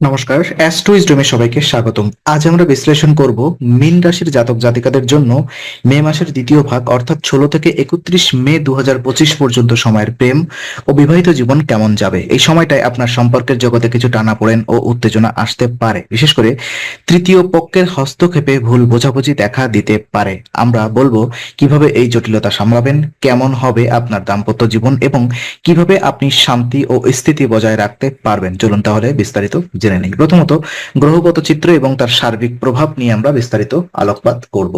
নমস্কার অ্যাস্ট্রোইজডমে সবাইকে স্বাগতম। আজ আমরা বিশ্লেষণ করব মীন রাশির জাতক জাতিকাদের জন্য মে মাসের দ্বিতীয় ভাগ, অর্থাৎ ষোলো থেকে একত্রিশ মে দু পর্যন্ত সময়ের প্রেম ও বিবাহিত জীবন কেমন যাবে। এই সময়টায় আপনার সম্পর্কের জগতে কিছু টানাপোড়েন ও উত্তেজনা আসতে পারে। বিশেষ করে তৃতীয় পক্ষের হস্তক্ষেপে ভুল বোঝাবুঝি দেখা দিতে পারে। আমরা বলব, কীভাবে এই জটিলতা সামলাবেন, কেমন হবে আপনার দাম্পত্য জীবন এবং কীভাবে আপনি শান্তি ও স্থিতি বজায় রাখতে পারবেন? চলুন তাহলে বিস্তারিত জেনে নেই। প্রথমত, গ্রহগত চিত্র এবং তার সার্বিক প্রভাব নিয়ে আমরা বিস্তারিত আলোকপাত করব।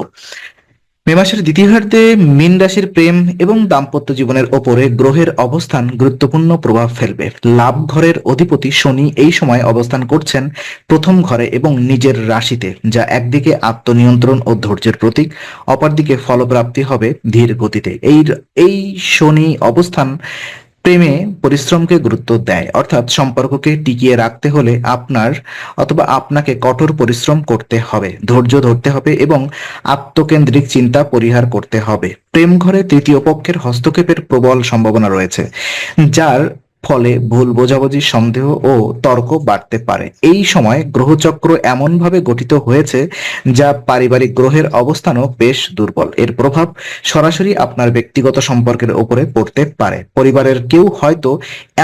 মে মাসের দ্বিতীয়ার্ধে মীন রাশির প্রেম এবং দাম্পত্য জীবনের ওপরে গ্রহের অবস্থান গুরুত্বপূর্ণ প্রভাব ফেলবে। লাভ ঘরের অধিপতি শনি এই সময় অবস্থান করছেন প্রথম ঘরে এবং নিজের রাশিতে, যা একদিকে আত্মনিয়ন্ত্রণ ও ধৈর্যের প্রতীক, অপরদিকে ফলপ্রাপ্তি হবে ধীর গতিতে। এই এই শনি অবস্থান প্রেমে পরিশ্রমকে গুরুত্ব দেয়। অর্থাৎ সম্পর্ককে টিকিয়ে রাখতে হলে আপনার অথবা আপনাকে কঠোর পরিশ্রম করতে হবে, ধৈর্য ধরতে হবে এবং আত্মকেন্দ্রিক চিন্তা পরিহার করতে হবে। প্রেম ঘরে তৃতীয় পক্ষের হস্তক্ষেপের প্রবল সম্ভাবনা রয়েছে, যার ফলে ভুল বোঝাবুঝি সন্দেহ ও তর্ক বাড়তে পারে। এই সময় গ্রহচক্র এমনভাবে গঠিত হয়েছে যা পারিবারিক গ্রহের অবস্থানও বেশ দুর্বল। এর প্রভাব সরাসরি আপনার ব্যক্তিগত সম্পর্কের উপরে পড়তে পারে। পরিবারের কেউ হয়তো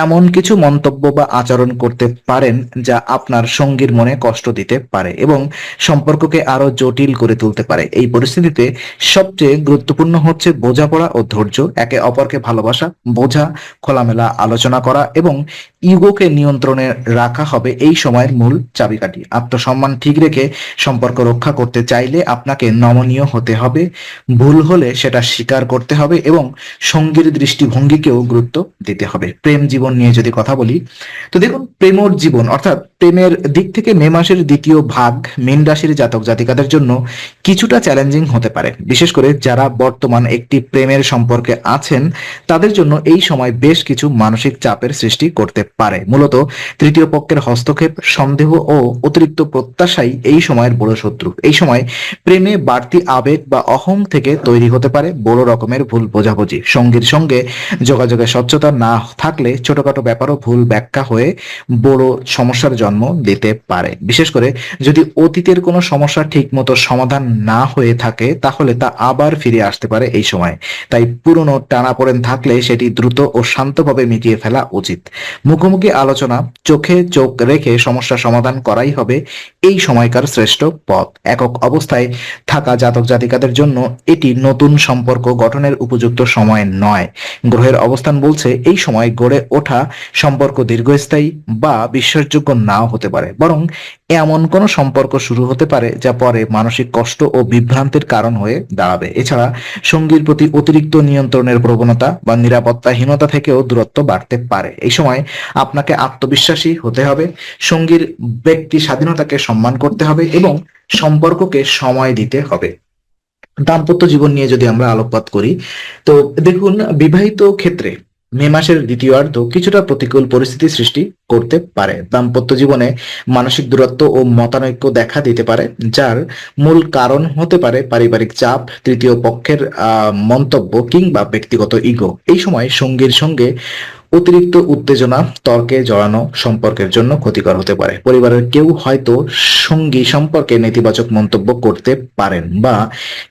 এমন কিছু মন্তব্য বা আচরণ করতে পারেন যা আপনার সঙ্গীর মনে কষ্ট দিতে পারে এবং সম্পর্ককে আরও জটিল করে তুলতে পারে। এই পরিস্থিতিতে সবচেয়ে গুরুত্বপূর্ণ হচ্ছে বোঝাপড়া ও ধৈর্য, একে অপরকে ভালোবাসা, বোঝা, খোলামেলা আলোচনা করা এবং ইগোকে নিয়ন্ত্রণে রাখা হবে এই সময়ের মূল চাবিকাঠি। আত্মসম্মান ঠিক রেখে সম্পর্ক রক্ষা করতে চাইলে আপনাকে নমনীয় হতে হবে, ভুল হলে সেটা স্বীকার করতে হবে এবং সঙ্গীর দৃষ্টিভঙ্গিকেও গুরুত্ব দিতে হবে। প্রেম জীবন নিয়ে যদি কথা বলি তো দেখুন প্রেমর জীবন অর্থাৎ প্রেমের দিক থেকে মে মাসের দ্বিতীয় ভাগ মীন রাশির জাতক জাতিকাদের জন্য কিছুটা চ্যালেঞ্জিং হতে পারে। বিশেষ করে যারা বর্তমান একটি প্রেমের সম্পর্কে আছেন, তাদের জন্য এই সময় বেশ কিছু মানসিক চাপের সৃষ্টি করতে পারে। মূলত তৃতীয় পক্ষের হস্তক্ষেপ, সন্দেহ ও অতিরিক্ত প্রত্যাশাই এই সময়ের বড় শত্রু। এই সময় প্রেমে বাড়তি আবেগ বা অহং থেকে তৈরি হতে পারে বড় রকমের ভুল বোঝাবুঝি। সঙ্গীর সঙ্গে যোগাযোগের স্বচ্ছতা না থাকলে ছোটখাটো ব্যাপারও ভুল ব্যাখ্যা হয়ে বড় সমস্যার জন্ম দিতে পারে। বিশেষ করে যদি অতীতের কোনো সমস্যা ঠিক মতো সমাধান না হয়ে থাকে, তাহলে তা আবার ফিরে আসতে পারে এই সময়। তাই পুরনো টানাপোড়েন থাকলে সেটি দ্রুত ও শান্তভাবে মিটিয়ে ফেলা উচিত। মুখোমুখি আলোচনা, চোখে চোখ রেখে সমস্যা সমাধান করাই হবে এই সময়কার শ্রেষ্ঠ পথ। একক অবস্থায় থাকা জাতক জাতিকাদের জন্য এটি নতুন সম্পর্ক গঠনের উপযুক্ত সময় নয়। গ্রহের অবস্থান বলছে এই সময় গড়ে ওঠা সম্পর্ক দীর্ঘস্থায়ী বা বিশ্বাসযোগ্য নাও হতে পারে। বরং এমন কোনো সম্পর্ক শুরু হতে পারে যা পরে মানসিক কষ্ট ও বিভ্রান্তির কারণ হয়ে দাঁড়াবে। এছাড়া সঙ্গীর প্রতি অতিরিক্ত নিয়ন্ত্রণের প্রবণতা বা নিরাপত্তাহীনতা থেকেও দূরত্ব বাড়তে পারে। এই সময় আপনাকে আত্মবিশ্বাসী হতে হবে, সঙ্গীর ব্যক্তি স্বাধীনতাকে সম্মান করতে হবে এবং সম্পর্ককে সময় দিতে হবে। দাম্পত্য জীবন নিয়ে যদি আমরা আলোকপাত করি, তো দেখুন, বিবাহিত ক্ষেত্রে মে মাসের দ্বিতীয়ার্ধ কিছুটা প্রতিকূল পরিস্থিতি সৃষ্টি করতে পারে। দাম্পত্য জীবনে মানসিক দূরত্ব ও মতানৈক্য দেখা দিতে পারে, যার মূল কারণ হতে পারে পারিবারিক চাপ, তৃতীয় পক্ষের মন্তব্য কিংবা ব্যক্তিগত ইগো। এই সময় সঙ্গীর সঙ্গে অতিরিক্ত উত্তেজনা, তর্কে জড়ানো সম্পর্কের জন্য ক্ষতিকর হতে পারে। পরিবারের কেউ হয়তো সঙ্গী সম্পর্কে নেতিবাচক মন্তব্য করতে পারেন বা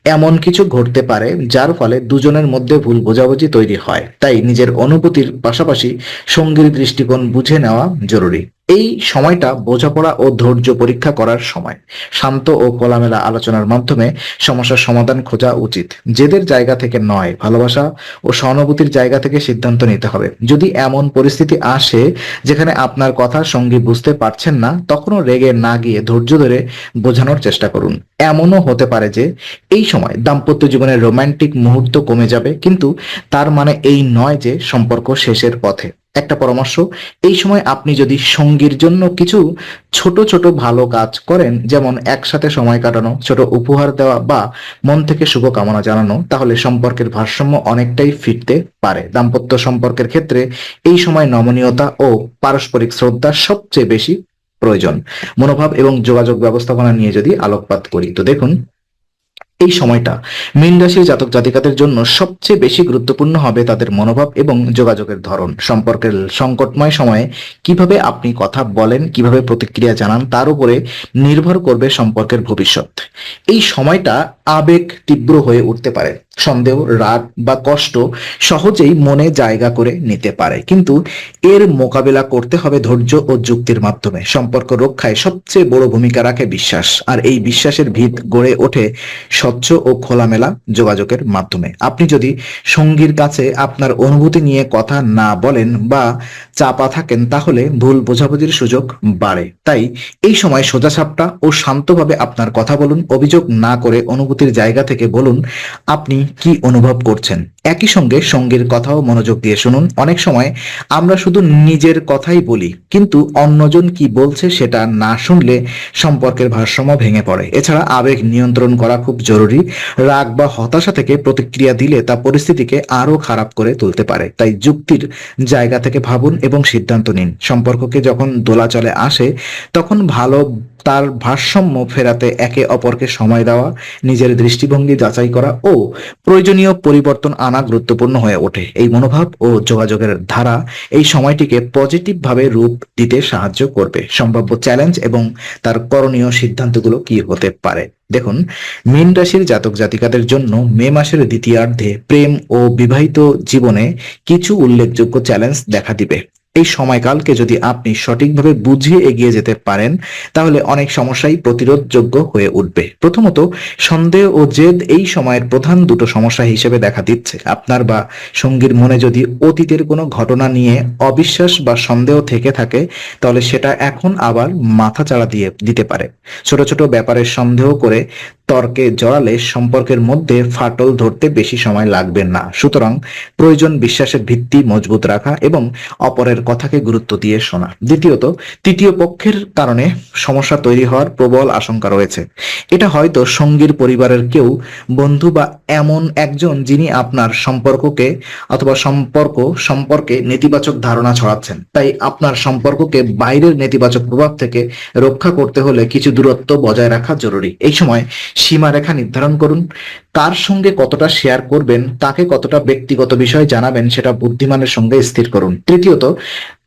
এমন কিছু ঘটতে পারে যার ফলে দুজনের মধ্যে ভুল বোঝাবুঝি তৈরি হয়। তাই নিজের অনুভূতির পাশাপাশি সঙ্গীর দৃষ্টিকোণ বুঝে নেওয়া জরুরি। এই সময়টা বোঝাপড়া ও ধৈর্য পরীক্ষা করার সময়। শান্ত ও খোলামেলা আলোচনার মাধ্যমে সমস্যার সমাধান খোঁজা উচিত। জেদের জায়গা থেকে নয়, ভালোবাসা ও সহানুভূতির জায়গা থেকে সিদ্ধান্ত নিতে হবে। যদি এমন পরিস্থিতি আসে যেখানে আপনার কথা সঙ্গী বুঝতে পারছেন না, তখনও রেগে না গিয়ে ধৈর্য ধরে বোঝানোর চেষ্টা করুন। এমনও হতে পারে যে এই সময় দাম্পত্য জীবনের রোমান্টিক মুহূর্ত কমে যাবে, কিন্তু তার মানে এই নয় যে সম্পর্ক শেষের পথে। একটা পরামর্শ, এই সময় আপনি যদি সঙ্গীর জন্য কিছু ছোট ছোট ভালো কাজ করেন, যেমন একসাথে সময় কাটানো, ছোট উপহার দেওয়া বা মন থেকে শুভকামনা জানানো, তাহলে সম্পর্কের ভারসাম্য অনেকটাই ফিরতে পারে। দাম্পত্য সম্পর্কের ক্ষেত্রে এই সময় নমনীয়তা ও পারস্পরিক শ্রদ্ধা সবচেয়ে বেশি প্রয়োজন। মনোভাব এবং যোগাযোগ ব্যবস্থাপনা নিয়ে যদি আলোকপাত করি, তো দেখুন এই সময়টা মীন রাশির জাতক জাতিকাদের জন্য সবচেয়ে বেশি গুরুত্বপূর্ণ হবে তাদের মনোভাব এবং যোগাযোগের ধরন। সম্পর্কের সংকটময় সময়ে কীভাবে আপনি কথা বলেন, কীভাবে প্রতিক্রিয়া জানান, তার উপরে নির্ভর করবে সম্পর্কের ভবিষ্যৎ। এই সময়টা আবেগ তীব্র হয়ে উঠতে পারে। সন্দেহ, রাগ বা কষ্ট সহজেই মনে জায়গা করে নিতে পারে। কিন্তু এর মোকাবেলা করতে হবে ধৈর্য ও যুক্তির মাধ্যমে। সম্পর্ক রক্ষায় সবচেয়ে বড় ভূমিকা রাখে বিশ্বাস। আর এই বিশ্বাসের ভিত গড়ে ওঠে স্বচ্ছ ও খোলামেলা যোগাযোগের মাধ্যমে। আপনি যদি সঙ্গীর কাছে আপনার অনুভূতি নিয়ে কথা না বলেন বা চাপা থাকেন, তাহলে ভুল বোঝাবুঝির সুযোগ বাড়ে। তাই এই সময় সোজাসাপটা ও শান্তভাবে আপনার কথা বলুন, অভিযোগ না করে অনুভূতির জায়গা থেকে বলুন, আপনি কি অনুভব করছেন? একই সঙ্গে সঙ্গীর কথাও মনোযোগ দিয়ে শুনুন। অনেক সময় আমরা শুধু নিজের কথাই বলি, কিন্তু অন্যজন কি বলছে সেটা না শুনলে সম্পর্কের ভারসাম্য ভেঙে পড়ে। এছাড়া আবেগ নিয়ন্ত্রণ করা খুব জরুরি। রাগ বা হতাশা থেকে প্রতিক্রিয়া দিলে তা পরিস্থিতিকে আরও খারাপ করে তুলতে পারে। তাই যুক্তির জায়গা থেকে ভাবুন এবং সিদ্ধান্ত নিন। সম্পর্ককে যখন দোলাচলে আসে, তখন ভালো তার ভারসাম্য ফেরাতে একে অপরকে সময় দেওয়া, নিজের দৃষ্টিভঙ্গি যাচাই করা ও প্রয়োজনীয় পরিবর্তন আনা গুরুত্বপূর্ণ হয়ে ওঠে। এই মনোভাব ও যোগাযোগের ধারা এই সময়টিকে পজিটিভ ভাবে রূপ দিতে সাহায্য করবে। সম্ভাব্য চ্যালেঞ্জ এবং তার করণীয় সিদ্ধান্তগুলো কি হতে পারে? দেখুন, মীন রাশির জাতক জাতিকাদের জন্য মে মাসের দ্বিতীয়ার্ধে প্রেম ও বিবাহিত জীবনে কিছু উল্লেখযোগ্য চ্যালেঞ্জ দেখা দিবে। এই সময়কালকে যদি আপনি সঠিকভাবে বুঝিয়ে এগিয়ে যেতে পারেন, তাহলে অনেক সমস্যাই প্রতিরোধযোগ্য হয়ে উঠবে। প্রথমত, সন্দেহ ও জেদ এই সময়ের প্রধান দুটো সমস্যা হিসেবে দেখা দিচ্ছে। আপনার বা সঙ্গীর মনে যদি অতীতের কোনো ঘটনা নিয়ে অবিশ্বাস বা সন্দেহ থেকে থাকে, তাহলে সেটা এখন আবার মাথা চাড়া দিয়ে দিতে পারে। ছোট ছোট ব্যাপারে সন্দেহ করে তর্কে জড়ালে সম্পর্কের মধ্যে ফাটল ধরতে বেশি সময় লাগবে না। সুতরাং প্রয়োজন বিশ্বাসের ভিত্তি মজবুত রাখা এবং অপরের কথাকে গুরুত্ব দিয়ে শোনা। দ্বিতীয়ত, তৃতীয় পক্ষের কারণে সমস্যা তৈরি হওয়ার প্রবল আশঙ্কা রয়েছে। এটা হয়তো সঙ্গীর পরিবারের কেউ, বন্ধু বা এমন একজন যিনি আপনার সম্পর্ককে অথবা সম্পর্ক সম্পর্কে নেতিবাচক ধারণা ছড়াচ্ছেন। তাই আপনার সম্পর্ককে বাইরের নেতিবাচক প্রভাব থেকে রক্ষা করতে হলে কিছু দূরত্ব বজায় রাখা জরুরি। এই সময় সীমারেখা নির্ধারণ করুন। কার সঙ্গে কতটা শেয়ার করবেন, তাকে কতটা ব্যক্তিগত বিষয় জানাবেন, সেটা বুদ্ধিমানের সঙ্গে স্থির করুন। তৃতীয়ত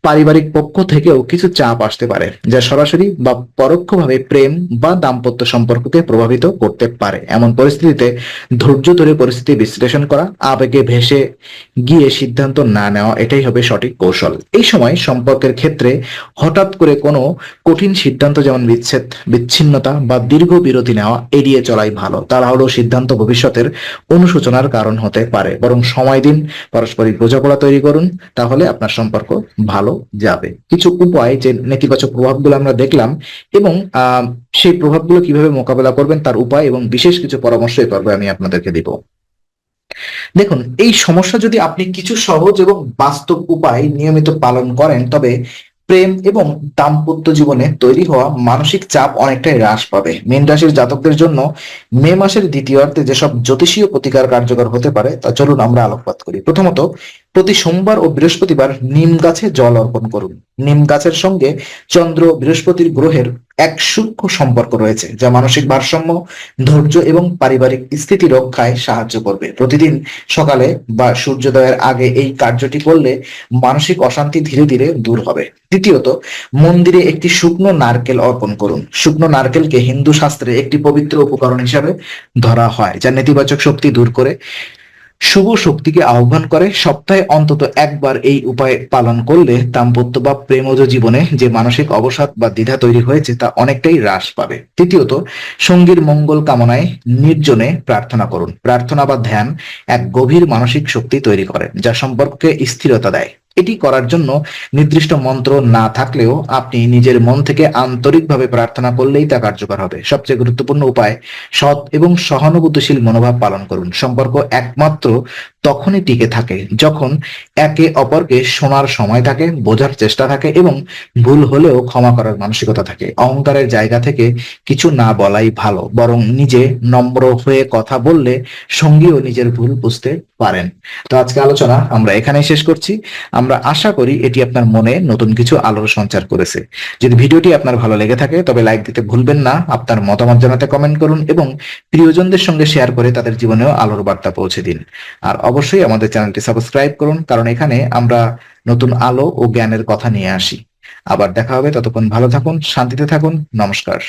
পারিবারিক পক্ষ থেকেও কিছু চাপ আসতে পারে, যা সরাসরি বা পরোক্ষভাবে প্রেম বা দাম্পত্য সম্পর্ককে প্রভাবিত করতে পারে। এমন পরিস্থিতিতে ধৈর্য ধরে পরিস্থিতি বিশ্লেষণ করা, আবেগে ভেসে গিয়ে সিদ্ধান্ত না নেওয়া, এটাই হবে সঠিক কৌশল। এই সময় সম্পর্কের ক্ষেত্রে হঠাৎ করে কোনো কঠিন সিদ্ধান্ত যেমন বিচ্ছেদ, বিচ্ছিন্নতা বা দীর্ঘ বিরতি নেওয়া এড়িয়ে চলাই ভালো। তাড়াহুড়ো সিদ্ধান্ত ভবিষ্যতের অনুশোচনার কারণ হতে পারে। বরং সময় দিন, পারস্পরিক বোঝাপড়া তৈরি করুন, তাহলে আপনার সম্পর্ক ভালো যাবে। কিছু উপায় যে নেতিবাচক প্রভাবগুলো আমরা দেখলাম এবং সেই প্রভাবগুলো কীভাবে মোকাবেলা করবেন তার উপায় এবং বিশেষ কিছু পরামর্শ এই পর্বে আমি আপনাদেরকে দিব। দেখুন, এই সমস্যা যদি আপনি কিছু সহজ এবং বাস্তব উপায় নিয়মিত পালন করেন, তবে প্রেম এবং দাম্পত্য জীবনে তৈরি হওয়া মানসিক চাপ অনেকটাই হ্রাস পাবে। মীন রাশির জাতকদের জন্য মে মাসের দ্বিতীয়ার্ধে যেসব জ্যোতিষীয় প্রতিকার কার্যকর হতে পারে, তা চলুন আমরা আলোকপাত করি। প্রথমত প্রতি সোমবার ও বৃহস্পতিবার নিম গাছে জল অর্পণ করুন। নিম গাছের সঙ্গে চন্দ্র, বৃহস্পতির গ্রহের এক সূক্ষ্ম সম্পর্ক রয়েছে, যা মানসিক ভারসাম্য, ধৈর্য এবং পারিবারিক স্থিতি রক্ষায় সাহায্য করবে। প্রতিদিন সকালে বা সূর্যোদয়ের আগে এই কার্যটি করলে মানসিক অশান্তি ধীরে ধীরে দূর হবে। দ্বিতীয়ত, মন্দিরে একটি শুকনো নারকেল অর্পণ করুন। শুকনো নারকেলকে হিন্দু শাস্ত্রে একটি পবিত্র উপকরণ হিসাবে ধরা হয়, যা নেতিবাচক শক্তি দূর করে শুভ শক্তিকে আহ্বান করে, সপ্তাহে অন্তত একবার এই উপায় পালন করলে দাম্পত্য বা প্রেমজ জীবনে যে মানসিক অবসাদ বা দ্বিধা তৈরি হয়েছে তা অনেকটাই হ্রাস পাবে। তৃতীয়ত, সঙ্গীর মঙ্গল কামনায় নির্জনে প্রার্থনা করুন। প্রার্থনা বা ধ্যান এক গভীর মানসিক শক্তি তৈরি করে, যা সম্পর্কে স্থিরতা দেয়। এটি করার জন্য নির্দিষ্ট মন্ত্র না থাকলেও আপনি নিজের মন থেকে আন্তরিকভাবে প্রার্থনা করলেই তা কার্যকর হবে। সবচেয়ে গুরুত্বপূর্ণ উপায়, সৎ এবং সহানুভূতিশীল মনোভাব পালন করুন। সম্পর্ক একমাত্র তখনই টিকে থাকে, যখন একে অপরকে শোনার সময় থাকে, বোঝার চেষ্টা থাকে এবং ভুল হলেও ক্ষমা করার মানসিকতা থাকে। অহংকারের জায়গা থেকে কিছু না বলাই ভালো, বরং নিজে নম্র হয়ে কথা বললে সঙ্গীও নিজের ভুল বুঝতে পারেন। তো আজকে আলোচনা আমরা এখানেই শেষ করছি। আমরা আশা করি এটি আপনার মনে নতুন কিছু আলোর সঞ্চার করেছে। যদি ভিডিওটি আপনার ভালো লেগে থাকে, তবে লাইক দিতে ভুলবেন না, আপনার মতামত জানাতে কমেন্ট করুন এবং প্রিয়জনদের সঙ্গে শেয়ার করে তাদের জীবনেও আলোর বার্তা পৌঁছে দিন। আর অবশ্যই আমাদের চ্যানেলটি সাবস্ক্রাইব করুন, কারণ এখানে আমরা নতুন আলো ও জ্ঞানের কথা নিয়ে আসি। আবার দেখা হবে, ততক্ষণ ভালো থাকুন, শান্তিতে থাকুন, নমস্কার।